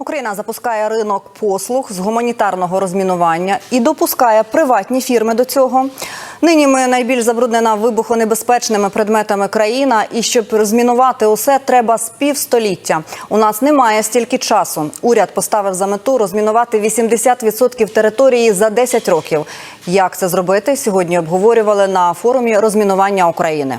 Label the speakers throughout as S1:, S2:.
S1: Україна запускає ринок послуг з гуманітарного розмінування і допускає приватні фірми до цього. Нині ми найбільш забруднена вибухонебезпечними предметами країна, і щоб розмінувати усе, треба з півстоліття. У нас немає стільки часу. Уряд поставив за мету розмінувати 80% території за 10 років. Як це зробити? Сьогодні обговорювали на форумі розмінування України.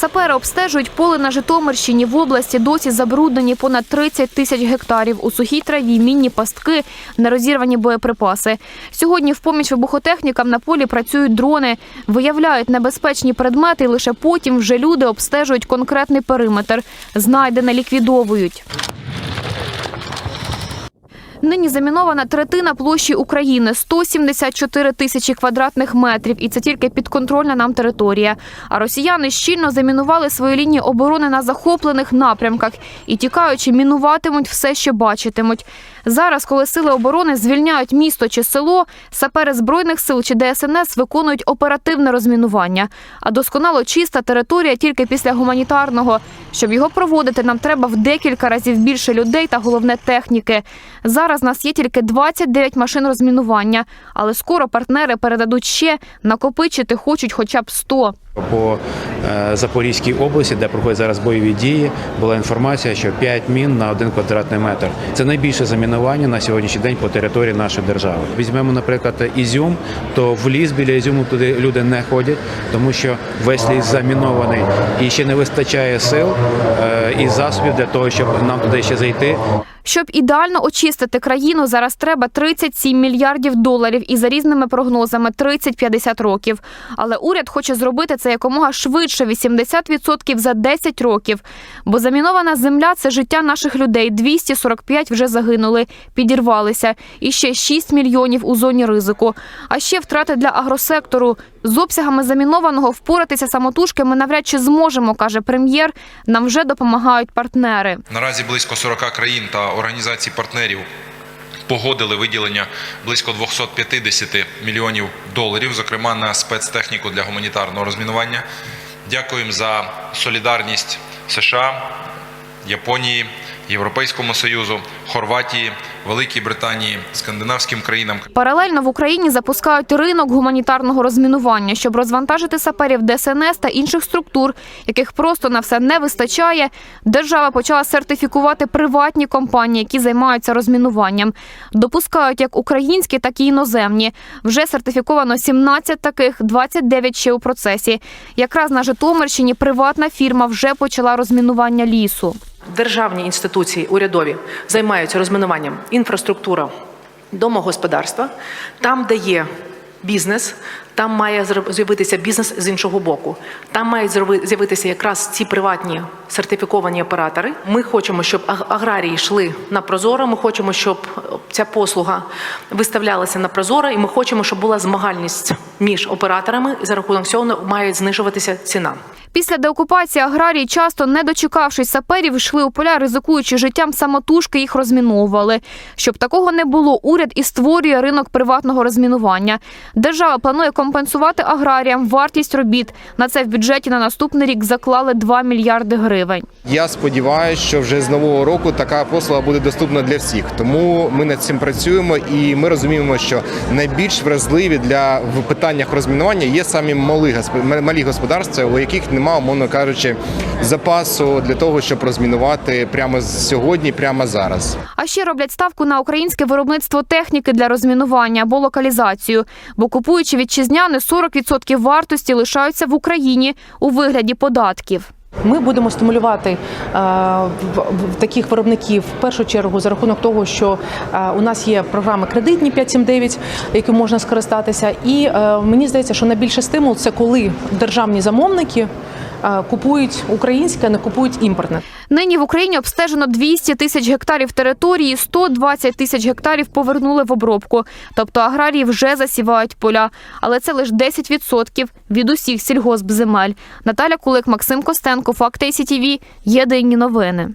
S2: Сапери обстежують поле на Житомирщині. В області досі забруднені понад 30 тисяч гектарів. У сухій траві, мінні пастки, нерозірвані боєприпаси. Сьогодні в поміч вибухотехнікам на полі працюють дрони, виявляють небезпечні предмети, і лише потім вже люди обстежують конкретний периметр. Знайдене ліквідовують. Нині замінована третина площі України 174 тисячі квадратних метрів, і це тільки підконтрольна нам територія. А росіяни щільно замінували свої лінії оборони на захоплених напрямках і тікаючи, мінуватимуть все, що бачитимуть. Зараз, коли сили оборони звільняють місто чи село, сапери збройних сил чи ДСНС виконують оперативне розмінування. А досконало чиста територія тільки після гуманітарного. Щоб його проводити, нам треба в декілька разів більше людей та головне техніки. Зараз нас є тільки 29 машин розмінування, але скоро партнери передадуть ще накопичити хочуть хоча б 100.
S3: По е, Запорізькій області, де проходять зараз бойові дії, була інформація, що 5 мін на один квадратний метр. Це найбільше замінування на сьогоднішній день по території нашої держави. Візьмемо, наприклад, Ізюм, то в ліс біля Ізюму туди люди не ходять, тому що весь ліс замінований і ще не вистачає сил е, і засобів для того, щоб нам туди ще зайти.
S2: Щоб ідеально очистити країну, зараз треба 37 мільярдів доларів і за різними прогнозами 30-50 років. Але уряд хоче зробити це якомога швидше 80% за 10 років. Бо замінована земля це життя наших людей. 245 вже загинули, підірвалися. І ще 6 мільйонів у зоні ризику. А ще втрати для агросектору. З обсягами замінованого впоратися самотужки ми навряд чи зможемо, каже прем'єр. Нам вже допомагають партнери.
S4: Наразі близько 40 країн та організацій партнерів погодили виділення близько 250 мільйонів доларів, зокрема на спецтехніку для гуманітарного розмінування. Дякуємо за солідарність США, Японії, Європейському Союзу, Хорватії, Великій Британії, скандинавським країнам.
S2: Паралельно в Україні запускають ринок гуманітарного розмінування, щоб розвантажити саперів ДСНС та інших структур, яких просто на все не вистачає. Держава почала сертифікувати приватні компанії, які займаються розмінуванням. Допускають як українські, так і іноземні. Вже сертифіковано 17 таких, 29 ще у процесі. Якраз на Житомирщині приватна фірма вже почала розмінування лісу.
S5: Державні інституції урядові займаються розмінуванням інфраструктура домогосподарства. Там, де є бізнес, там має з'явитися бізнес з іншого боку. Там мають з'явитися якраз ці приватні сертифіковані оператори. Ми хочемо, щоб аграрії йшли на прозоро. Ми хочемо, щоб ця послуга виставлялася на прозоро, і ми хочемо, щоб була змагальність між операторами. І за рахунок цього має знижуватися ціна.
S2: Після деокупації аграрії, часто не дочекавшись саперів, йшли у поля, ризикуючи життям самотужки, їх розміновували. Щоб такого не було, уряд і створює ринок приватного розмінування. Держава планує компенсувати аграріям вартість робіт. На це в бюджеті на наступний рік заклали 2 мільярди гривень.
S6: Я сподіваюся, що вже з нового року така послуга буде доступна для всіх. Тому ми над цим працюємо, і ми розуміємо, що найбільш вразливі для в питаннях розмінування є самі малі госп- господарства, у яких немає, умовно кажучи, запасу для того, щоб розмінувати прямо сьогодні, прямо зараз.
S2: А ще роблять ставку на українське виробництво техніки для розмінування або локалізацію. Бо купуючи вітчизняне, 40% вартості лишаються в Україні у вигляді податків.
S5: Ми будемо стимулювати е, таких виробників в першу чергу за рахунок того, що е, у нас є програми кредитні 579, які можна скористатися. І е, мені здається, що найбільший стимул це коли державні замовники купують українське, а не купують імпортне.
S2: Нині в Україні обстежено 200 тисяч гектарів території, 120 тисяч гектарів повернули в обробку. Тобто аграрії вже засівають поля. Але це лише 10% від усіх сільгоспземель. Наталя Кулик, Максим Костенко, Факти СІТІВІ. Єдині новини.